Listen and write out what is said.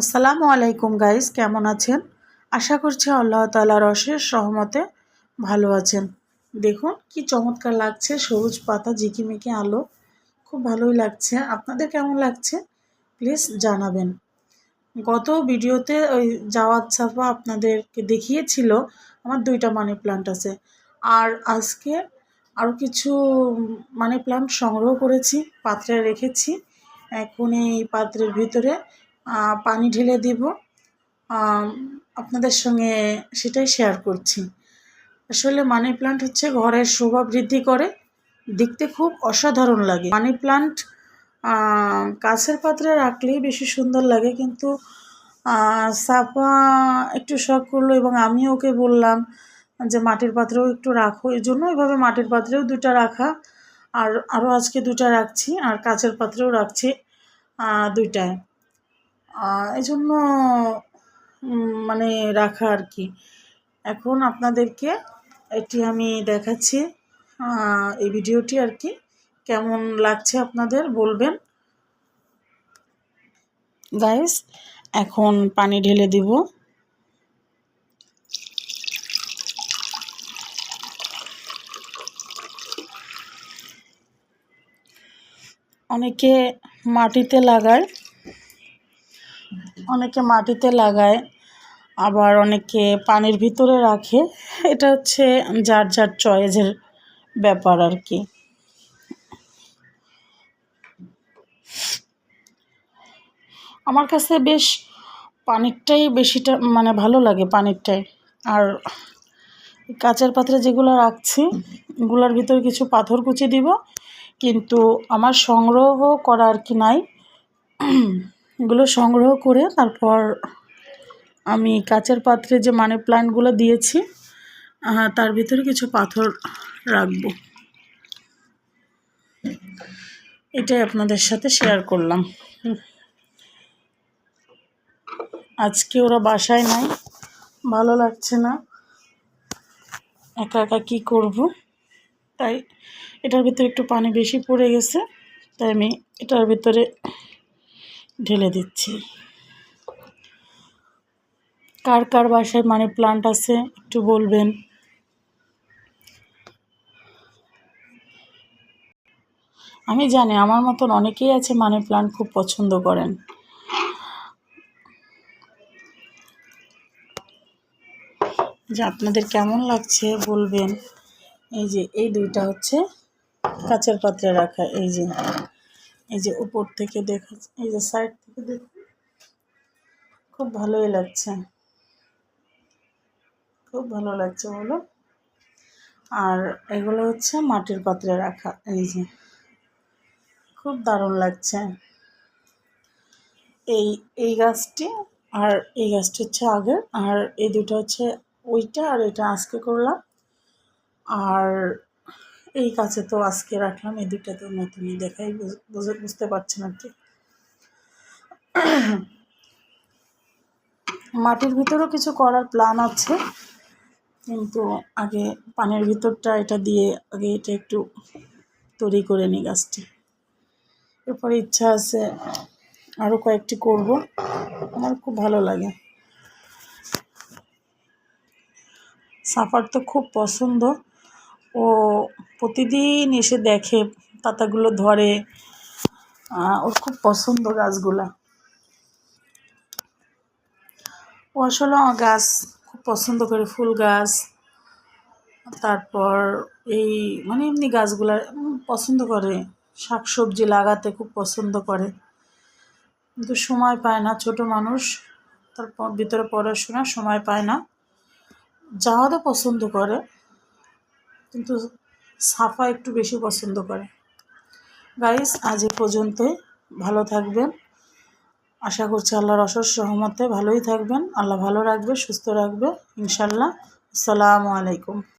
আসসালামু আলাইকুম গাইস, কেমন আছেন? আশা করছি আল্লাহ তালার অশেষ সহমতে ভালো আছেন। দেখুন কি চমৎকার লাগছে, সবুজ পাতা ঝিকিমিকি আলো। খুব ভালোই লাগছে। আপনাদের কেমন লাগছে? প্লিজ জানাবেন। গত ভিডিওতে ওই যাওয়ার ছাপা আপনাদেরকে দেখিয়েছিল, আমার দুইটা মানি প্লান্ট আছে। আর আজকে আরও কিছু মানি প্লান্ট সংগ্রহ করেছি, পাত্রে রেখেছি। এখন এই পাত্রের ভিতরে পানি ঢেলে দিব। আপনাদের সঙ্গে সেটাই শেয়ার করছি। আসলে মানি প্লান্ট হচ্ছে ঘরের শোভা বৃদ্ধি করে, দেখতে খুব অসাধারণ লাগে। মানি প্লান্ট কাছের পাত্রে রাখলেই বেশি সুন্দর লাগে, কিন্তু সাপা একটু শখ করল এবং আমি ওকে বললাম যে মাটির পাত্রেও একটু রাখো। এই জন্য এভাবে মাটির পাত্রেও দুটা রাখা। আর আরও আজকে দুটা রাখছি, আর কাচের পাত্রেও রাখছি দুইটায়। এই জন্য মানে রাখা আর কি। এখন আপনাদেরকে এটি আমি দেখাচ্ছি এই ভিডিওটি আর কি। কেমন লাগছে আপনাদের বলবেন? গাইস এখন পানি ঢেলে দিব। অনেকে মাটিতে লাগায়। অনেকে মাটিতে লাগায়, আবার অনেকে পানির ভিতরে রাখে। এটা হচ্ছে যার যার চয়েজের ব্যাপার আর কি। আমার কাছে বেশ পানিরটাই বেশিটা মানে ভালো লাগে পানিরটাই। আর কাঁচের পাত্রে যেগুলো রাখছি, এগুলোর ভিতরে কিছু পাথর কুচি দিব, কিন্তু আমার সংগ্রহ করা আর কি নাই। এগুলো সংগ্রহ করে তারপর আমি কাচের পাত্রে যে মানি প্লান্টগুলো দিয়েছি তার ভিতরে কিছু পাথর রাখব। এটাই আপনাদের সাথে শেয়ার করলাম। আজকে ওরা বাসায় নাই, ভালো লাগছে না। একা একা কী করব? তাই এটার ভিতরে একটু পানি বেশি পড়ে গেছে, তাই আমি এটার ভিতরে ঢেলে দিচ্ছি। কার কার বাসায় মানি প্লান্ট আছে একটু বলবেন? আমি জানি আমার মতন অনেকেই আছে মানি প্লান্ট খুব পছন্দ করেন। যে আপনাদের কেমন লাগছে বলবেন। এই যে, এই দুইটা হচ্ছে কাঁচের পাত্রে রাখা, এই যে। এই যে উপর থেকে দেখা, এই যে সাইড থেকে দেখ। খুব ভালোই লাগছে। খুব ভালো লাগছে বলো। আর এগুলো হচ্ছে মাটির পাত্রে রাখা, এই যে। খুব দারুণ লাগছে। এই এই গাছটি আর এই গাছটি হচ্ছে আগের, আর এই দুটো হচ্ছে ওইটা, আর এটা আজকে করলাম। আর এই কাছে তো আজকে রাখলাম, এই দুইটা তো নতুনই দেখাই বুঝতে পারছেন আর কি। মাটির ভিতরেও কিছু করার প্ল্যান আছে, কিন্তু আগে পানের ভিতরটা এটা দিয়ে আগে এটা একটু তৈরি করে নিই গাছটি। এরপরে ইচ্ছা আছে আরও কয়েকটি করব, আমার খুব ভালো লাগে। সাফার তো খুব পছন্দ। ও প্রতিদিন এসে দেখে, পাতাগুলো ধরে। ওর খুব পছন্দ গাছগুলা। ও আসলে গাছ, খুব পছন্দ করে ফুল গাছ। তারপর এই মানে এমনি গাছগুলা পছন্দ করে। শাক সবজি লাগাতে খুব পছন্দ করে। কিন্তু সময় পায় না, ছোট মানুষ। তারপর ভিতরে পড়াশোনা, সময় পায় না। যাওয়াটা পছন্দ করে। কিন্তু সাফা একটু বেশি পছন্দ করে। গাইস আজ এ পর্যন্তই। ভালো থাকবেন। আশা করছি আল্লাহর অসর সহমতে ভালোই থাকবেন। আল্লাহ ভালো রাখবে, সুস্থ রাখবে। ইনশাল্লাহ আসসালামু আলাইকুম।